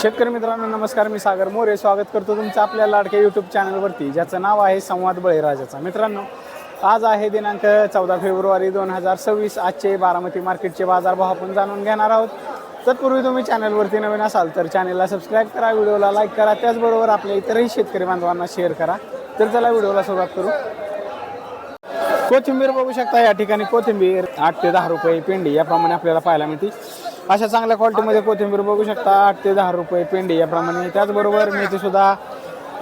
शेतकरी मित्रांनो नमस्कार मी सागर मोरे. स्वागत करतो तुमचं आपल्या लाडक्या यूट्यूब चॅनलवरती ज्याचं नाव आहे संवाद बळीराजाचा मित्रांनो आज आहे दिनांक चौदा फेब्रुवारी दोन हजार सव्वीस. आजचे बारामती मार्केटचे बाजारभाव आपण जाणून घेणार आहोत. तत्पूर्वी तुम्ही चॅनलवरती नवीन असाल तर चॅनलला सबस्क्राईब करा व्हिडिओला लाईक करा त्याचबरोबर आपल्या इतरही शेतकरी बांधवांना शेअर करा. तर चला व्हिडिओला सुरुवात करू. कोथिंबीर बघू शकता या ठिकाणी कोथिंबीर आठ ते दहा रुपये पेंडी याप्रमाणे आपल्याला पाहायला मिळते अशा चांगल्या क्वालिटीमध्ये कोथिंबीर बघू शकता. आठ ते दहा रुपये पेंडी याप्रमाणे. त्याचबरोबर मेथीसुद्धा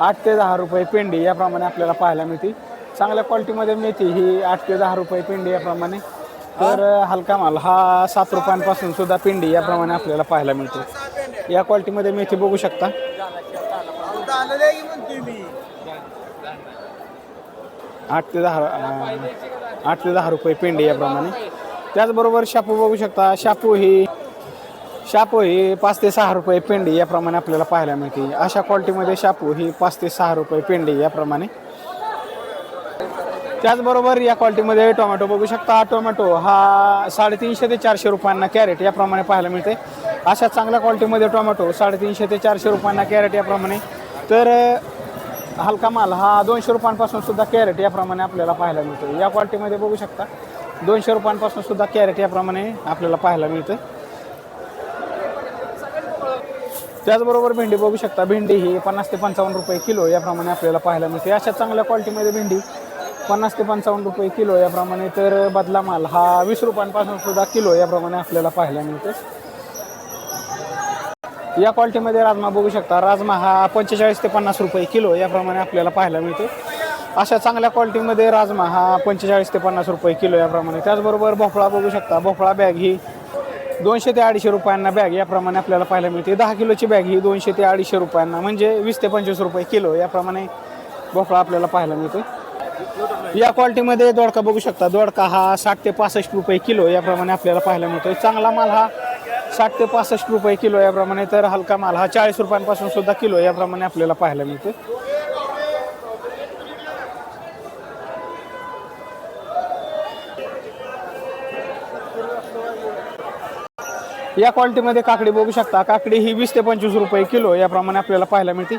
आठ ते दहा रुपये पेंडी याप्रमाणे आपल्याला पाहायला मिळते. चांगल्या क्वालिटीमध्ये मेथी ही आठ ते दहा रुपये पेंडी याप्रमाणे. तर हलका माल हा सात रुपयांपासून सुद्धा पेंडी याप्रमाणे आपल्याला पाहायला मिळतो. या क्वालिटीमध्ये मेथी बघू शकता. आठ ते दहा आठ ते दहा रुपये पेंडी याप्रमाणे. त्याचबरोबर शापू बघू शकता. शापू ही शापू ही पाच ते सहा रुपये पेंडी याप्रमाणे आपल्याला पाहायला मिळते. अशा क्वालिटीमध्ये शापू ही पाच ते सहा रुपये पेंडी याप्रमाणे. त्याचबरोबर या क्वालिटीमध्ये टोमॅटो बघू शकता. टोमॅटो हा साडेतीनशे ते चारशे रुपयांना कॅरेट याप्रमाणे पाहायला मिळते. अशा चांगल्या क्वालिटीमध्ये टोमॅटो साडेतीनशे ते चारशे रुपयांना कॅरेट याप्रमाणे. तर हलका माल हा दोनशे रुपयांपासून सुद्धा कॅरेट याप्रमाणे आपल्याला पाहायला मिळतो. या क्वालिटीमध्ये बघू शकता. दोनशे रुपयांपासून सुद्धा कॅरेट याप्रमाणे आपल्याला पाहायला मिळतं. त्याचबरोबर भेंडी बघू शकता. भेंडी ही पन्नास ते पंचावन्न रुपये किलो याप्रमाणे आपल्याला पाहायला मिळते. अशा चांगल्या क्वालिटीमध्ये भेंडी पन्नास ते पंचावन्न रुपये किलो याप्रमाणे तर बदला माल हा वीस रुपयांपासून सुद्धा किलो याप्रमाणे आपल्याला पाहायला मिळते. या क्वालिटीमध्ये राजमा बघू शकता. राजमा हा पंचेचाळीस ते पन्नास रुपये किलो याप्रमाणे आपल्याला पाहायला मिळते. अशा चांगल्या क्वालिटीमध्ये राजमा हा पंचेचाळीस ते पन्नास रुपये किलो याप्रमाणे त्याचबरोबर भोपळा बघू शकता. भोपळा बॅग ही दोनशे ते अडीचशे रुपयांना बॅग याप्रमाणे आपल्याला पाहायला मिळते. दहा किलोची बॅग ही दोनशे ते अडीचशे रुपयांना म्हणजे वीस ते पंचवीस रुपये किलो याप्रमाणे भोपळा आपल्याला पाहायला मिळतो या क्वालिटीमध्ये दोडका बघू शकता. दोडका हा साठ ते पासष्ट रुपये किलो याप्रमाणे आपल्याला पाहायला मिळतो चांगला माल हा साठ ते पासष्ट रुपये किलो याप्रमाणे तर हलका माल हा चाळीस रुपयांपासून सुद्धा किलो याप्रमाणे आपल्याला पाहायला मिळतो या क्वालिटीमध्ये काकडी बघू शकता. काकडी ही वीस ते पंचवीस रुपये किलो याप्रमाणे आपल्याला पाहायला मिळते.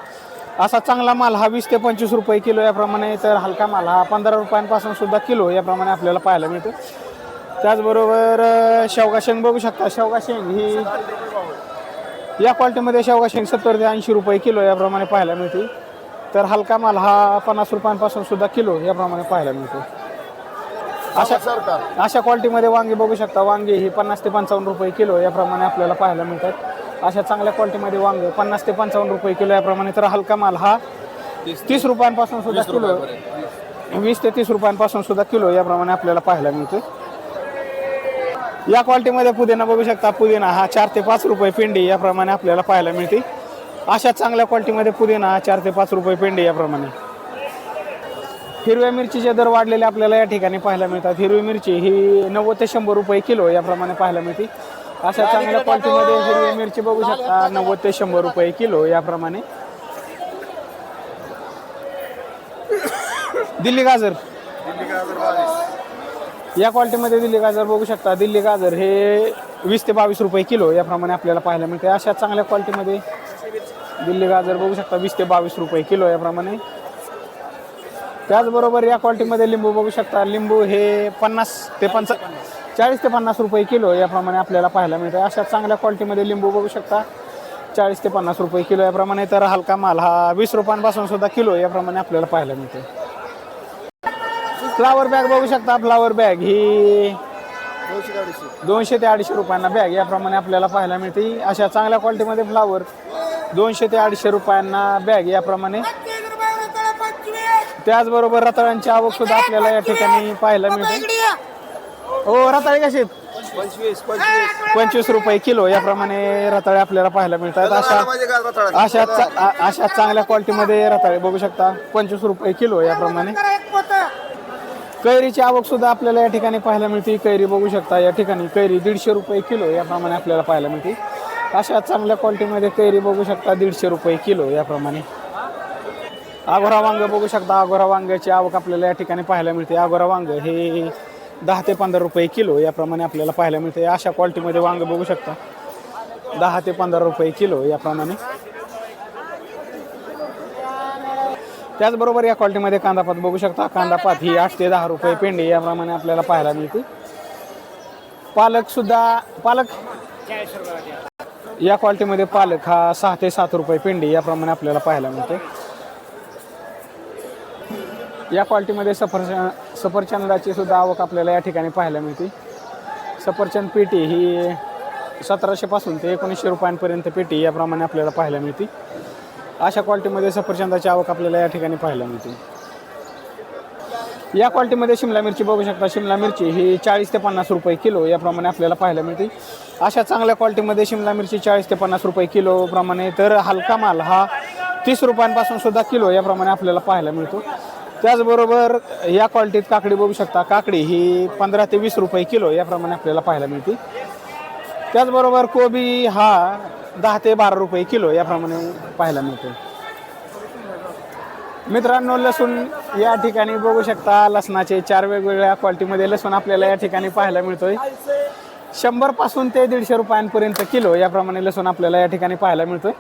असा चांगला माल हा वीस ते पंचवीस रुपये किलो याप्रमाणे तर हलका माल हा पंधरा रुपयांपासून सुद्धा किलो याप्रमाणे आपल्याला पाहायला मिळतो. त्याचबरोबर शेवगा शेंग बघू शकता. शेवगा शेंग ही या क्वालिटीमध्ये शेवगा शेंग सत्तर ते ऐंशी रुपये किलो याप्रमाणे पाहायला मिळते. तर हलका माल हा पन्नास रुपयांपासून सुद्धा किलो याप्रमाणे पाहायला मिळतो. अशा अशा क्वालिटीमध्ये वांगी बघू शकता. वांगी ही पन्नास ते पंचावन्न रुपये किलो याप्रमाणे आपल्याला पाहायला मिळतात. अशा चांगल्या क्वालिटीमध्ये वांगे पन्नास ते पंचावन्न रुपये किलो याप्रमाणे तर हलका माल हा तीस रुपयांपासून सुद्धा किलो वीस ते तीस रुपयांपासून सुद्धा किलो याप्रमाणे आपल्याला पाहायला मिळतो या क्वालिटीमध्ये पुदिना बघू शकता. पुदिना हा चार ते पाच रुपये पेंडी याप्रमाणे आपल्याला पाहायला मिळते. अशा चांगल्या क्वालिटीमध्ये पुदिना हा चार ते पाच रुपये पेंडी याप्रमाणे. हिरव्या मिरचीचे दर वाढलेले आपल्याला या ठिकाणी पाहायला मिळतात. हिरवी मिरची ही नव्वद ते शंभर रुपये किलो याप्रमाणे पाहायला मिळते. अशा चांगल्या क्वालिटीमध्ये हिरवी मिरची बघू शकता नव्वद ते शंभर रुपये किलो याप्रमाणे. दिल्ली गाजर. या क्वालिटीमध्ये दिल्ली गाजर बघू शकता. दिल्ली गाजर हे वीस ते बावीस रुपये किलो याप्रमाणे आपल्याला पाहायला मिळते. अशा चांगल्या क्वालिटीमध्ये दिल्ली गाजर बघू शकता वीस ते बावीस रुपये किलो याप्रमाणे. त्याचबरोबर या क्वालिटीमध्ये लिंबू बघू शकता. लिंबू हे पन्नास ते पंचा चाळीस ते पन्नास रुपये किलो याप्रमाणे आपल्याला पाहायला मिळतं अशा चांगल्या क्वालिटीमध्ये लिंबू बघू शकता. चाळीस ते पन्नास रुपये किलो याप्रमाणे. तर हलका माल हा वीस रुपयांपासून सुद्धा किलो याप्रमाणे आपल्याला पाहायला मिळते फ्लावर बॅग बघू शकता. फ्लावर बॅग ही दोनशे ते अडीचशे रुपयांना बॅग याप्रमाणे आपल्याला पाहायला मिळते अशा चांगल्या क्वालिटीमध्ये फ्लावर दोनशे ते अडीचशे रुपयांना बॅग याप्रमाणे. त्याचबरोबर रताळ्यांची आवक सुद्धा आपल्याला या ठिकाणी पाहायला मिळते. हो रताळे कसे आहेत? पंचवीस रुपये किलो याप्रमाणे रताळे आपल्याला पाहायला मिळतात. अशा अशा अशा चांगल्या क्वालिटीमध्ये रताळे बघू शकता. पंचवीस रुपये किलो याप्रमाणे. कैरीची आवक सुद्धा आपल्याला या ठिकाणी पाहायला मिळते. कैरी बघू शकता. या ठिकाणी कैरी दीडशे रुपये किलो याप्रमाणे आपल्याला पाहायला मिळते. अशा चांगल्या क्वालिटीमध्ये कैरी बघू शकता दीडशे रुपये किलो याप्रमाणे. आगोरा वांग बघू शकता. आगोरा वांग्याची आवक आपल्याला या ठिकाणी पाहायला मिळते. आगोरा वांग हे दहा ते पंधरा रुपये किलो याप्रमाणे आपल्याला पाहायला मिळते. अशा क्वालिटीमध्ये वांग बघू शकता. दहा ते पंधरा रुपये किलो याप्रमाणे. त्याचबरोबर या क्वालिटीमध्ये कांदापात बघू शकता. कांदापात ही आठ ते दहा रुपये पेंडी याप्रमाणे आपल्याला पाहायला मिळते. पालक सुद्धा पालक? या क्वालिटीमध्ये पालक हा सहा ते सात रुपये पेंडी याप्रमाणे आपल्याला पाहायला मिळते. या क्वालिटीमध्ये सफरचंद सफरचंदाची सुद्धा आवक आपल्याला या ठिकाणी पाहायला मिळते. सफरचंद पेटी ही सतराशेपासून ते एकोणीसशे रुपयांपर्यंत पेटी याप्रमाणे आपल्याला पाहायला मिळते. अशा क्वालिटीमध्ये सफरचंदाची आवक आपल्याला या ठिकाणी पाहायला मिळते. या क्वालिटीमध्ये शिमला मिरची बघू शकता. शिमला मिरची ही चाळीस ते पन्नास रुपये किलो याप्रमाणे आपल्याला पाहायला मिळते. अशा चांगल्या क्वालिटीमध्ये शिमला मिरची चाळीस ते पन्नास रुपये किलो प्रमाणे तर हलका माल हा तीस रुपयांपासून सुद्धा किलो याप्रमाणे आपल्याला पाहायला मिळतो. त्याचबरोबर या क्वालिटीत काकडी बघू शकता. काकडी ही पंधरा ते वीस रुपये किलो याप्रमाणे आपल्याला पाहायला मिळते. त्याचबरोबर कोबी हा दहा ते बारा रुपये किलो याप्रमाणे पाहायला मिळतो. मित्रांनो लसूण या ठिकाणी बघू शकता. लसणाचे चार वेगवेगळ्या क्वालिटीमध्ये लसूण आपल्याला या ठिकाणी पाहायला मिळतोय. शंभरपासून ते दीडशे रुपयांपर्यंत किलो याप्रमाणे लसूण आपल्याला या ठिकाणी पाहायला मिळतोय.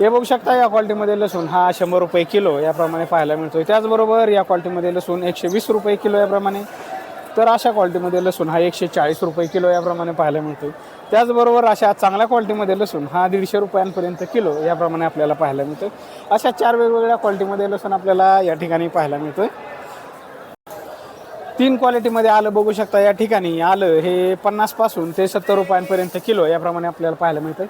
हे बघू शकता या क्वालिटीमध्ये लसूण. हा शंभर रुपये किलो याप्रमाणे पाहायला मिळतो त्याचबरोबर या क्वालिटीमध्ये लसूण एकशे वीस रुपये किलो याप्रमाणे. तर अशा क्वालिटीमध्ये लसूण हा एकशे चाळीस रुपये किलो याप्रमाणे पाहायला मिळतो त्याचबरोबर अशा चांगल्या क्वालिटीमध्ये लसूण हा दीडशे रुपयांपर्यंत किलो याप्रमाणे आपल्याला पाहायला मिळतो अशा चार वेगवेगळ्या क्वालिटीमध्ये लसूण आपल्याला या ठिकाणी पाहायला मिळतो तीन क्वालिटीमध्ये आलं बघू शकता या ठिकाणी. आलं हे पन्नासपासून ते सत्तर रुपयांपर्यंत किलो याप्रमाणे आपल्याला पाहायला मिळतं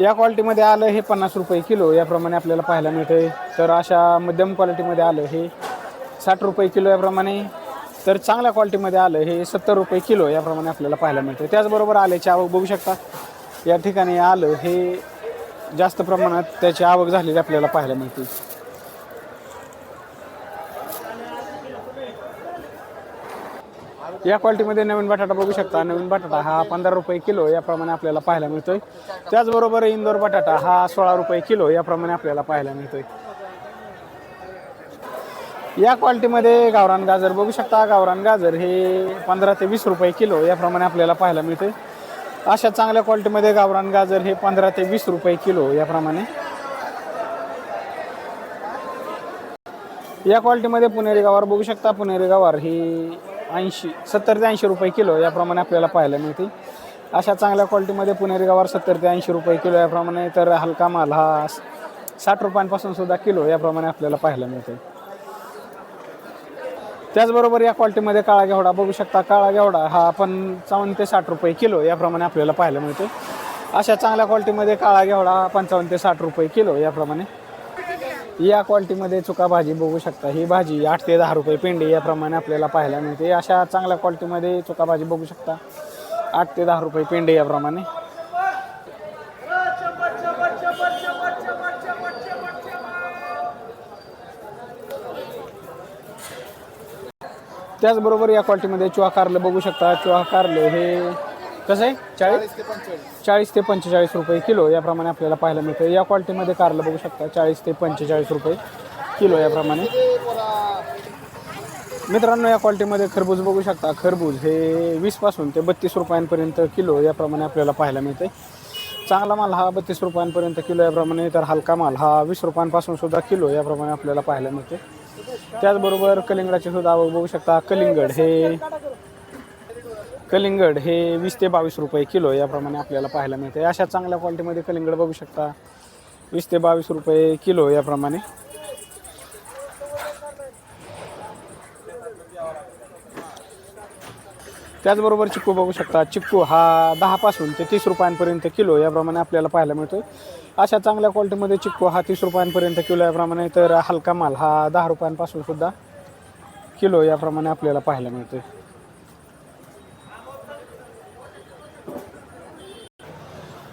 या क्वालिटीमध्ये आलं हे पन्नास रुपये किलो याप्रमाणे आपल्याला पाहायला मिळते तर अशा मध्यम क्वालिटीमध्ये आलं हे साठ रुपये किलो याप्रमाणे. तर चांगल्या क्वालिटीमध्ये आलं हे सत्तर रुपये किलो याप्रमाणे आपल्याला पाहायला मिळतं त्याचबरोबर आल्याची आवक बघू शकता. या ठिकाणी आलं हे जास्त प्रमाणात त्याची आवक झालेली आपल्याला पाहायला मिळते या क्वालिटीमध्ये नवीन बटाटा बघू शकता. नवीन बटाटा हा पंधरा रुपये किलो याप्रमाणे आपल्याला पाहायला मिळतोय. त्याचबरोबर इंदोर बटाटा हा सोळा रुपये किलो याप्रमाणे आपल्याला पाहायला मिळतोय. या क्वालिटीमध्ये गावरान गाजर बघू शकता. गावरान गाजर हे पंधरा ते वीस रुपये किलो याप्रमाणे आपल्याला पाहायला मिळते अशा चांगल्या क्वालिटीमध्ये गावरान गाजर हे पंधरा ते वीस रुपये किलो याप्रमाणे. या क्वालिटीमध्ये पुणेरी गावार बघू शकता. पुणेरी गावार ही ऐंशी सत्तर ते ऐंशी रुपये किलो याप्रमाणे आपल्याला पाहायला मिळते अशा चांगल्या क्वालिटीमध्ये पुणेरी गवार सत्तर ते ऐंशी रुपये किलो याप्रमाणे तर हलका माल हा साठ रुपयांपासून सुद्धा किलो याप्रमाणे आपल्याला पाहायला मिळते त्याचबरोबर या क्वालिटीमध्ये काळा घेवडा बघू शकता. काळा घेवडा हा पंचावन्न ते साठ रुपये किलो याप्रमाणे आपल्याला पाहायला मिळते अशा चांगल्या क्वालिटीमध्ये काळा घेवडा पंचावन्न ते साठ रुपये किलो याप्रमाणे या क्वालिटीमध्ये चुका भाजी बघू शकता. ही भाजी आठ ते दहा रुपये पेंडी याप्रमाणे आपल्याला पाहायला मिळते. अशा चांगल्या क्वालिटीमध्ये चुका भाजी बघू शकता. आठ ते दहा रुपये पेंडी याप्रमाणे. त्याचबरोबर या क्वालिटीमध्ये चुहा कारलं बघू शकता. चुहा कारलं हे कसं आहे? चाळीस? चाळीस ते पंचेचाळीस. रुपये किलो याप्रमाणे आपल्याला पाहायला मिळतं. या क्वालिटीमध्ये कारलं बघू शकता चाळीस ते पंचेचाळीस रुपये किलो याप्रमाणे मित्रांनो या क्वालिटीमध्ये खरबूज बघू शकता. खरबूज हे वीसपासून ते बत्तीस रुपयांपर्यंत किलो याप्रमाणे आपल्याला पाहायला मिळते चांगला माल हा बत्तीस रुपयांपर्यंत किलो याप्रमाणे तर हलका माल हा वीस रुपयांपासून सुद्धा किलो याप्रमाणे आपल्याला पाहायला मिळते त्याचबरोबर कलिंगडाचे सुद्धा आवक बघू शकता. कलिंगड हे कलिंगड हे वीस ते बावीस रुपये किलो याप्रमाणे आपल्याला पाहायला मिळते. अशा चांगल्या क्वालिटीमध्ये कलिंगड बघू शकता. वीस ते बावीस रुपये किलो याप्रमाणे. त्याचबरोबर चिक्कू बघू शकता. चिक्कू हा दहापासून ते तीस रुपयांपर्यंत किलो याप्रमाणे आपल्याला पाहायला मिळतो अशा चांगल्या क्वालिटीमध्ये चिक्कू हा तीस रुपयांपर्यंत किलो याप्रमाणे तर हलका माल हा दहा रुपयांपासून सुद्धा किलो याप्रमाणे आपल्याला पाहायला मिळतोय.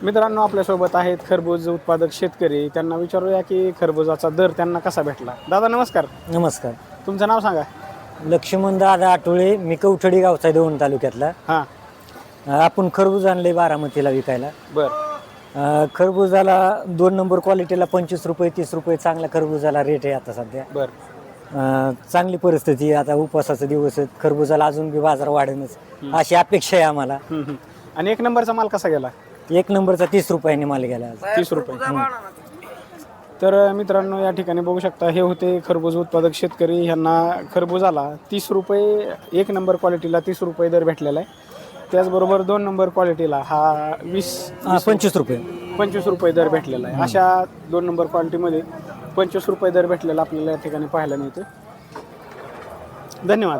मित्रांनो आपल्यासोबत आहेत खरबूज उत्पादक शेतकरी. त्यांना विचारूया की खरबुजाचा दर त्यांना कसा भेटला? दादा नमस्कार. नमस्कार. तुमचं नाव सांगा. लक्ष्मण दादा आठवळे मी कवठडी गावचा आहे दोन तालुक्यातला. हां. आपण खरबूज आणले बारामतीला विकायला. बर. अं, खरबुजाला दोन नंबर क्वालिटीला पंचवीस रुपये तीस रुपये चांगल्या खरबुजाला रेट आहे आता सध्या. बर. अं, चांगली परिस्थिती आहे आता उपवासाचा दिवस आहेत खरबुजाला अजून बी बाजार वाढेनच अशी अपेक्षा आहे आम्हाला. हम्म, हम्म. आणि एक नंबरचा माल कसा गेला? एक नंबरचा तीस रुपयाने माल गेला आज. तीस रुपये. तर मित्रांनो या ठिकाणी बघू शकता हे होते खरबूज उत्पादक शेतकरी. ह्यांना खरबूज आला. तीस रुपये एक नंबर क्वालिटीला तीस रुपये दर भेटलेला आहे. त्याचबरोबर दोन नंबर क्वालिटीला हा वीस हा, पंचवीस रुपये. पंचवीस रुपये दर भेटलेला आहे. अशा दोन नंबर क्वालिटीमध्ये पंचवीस रुपये दर भेटलेला आपल्याला या ठिकाणी पाहायला मिळते धन्यवाद.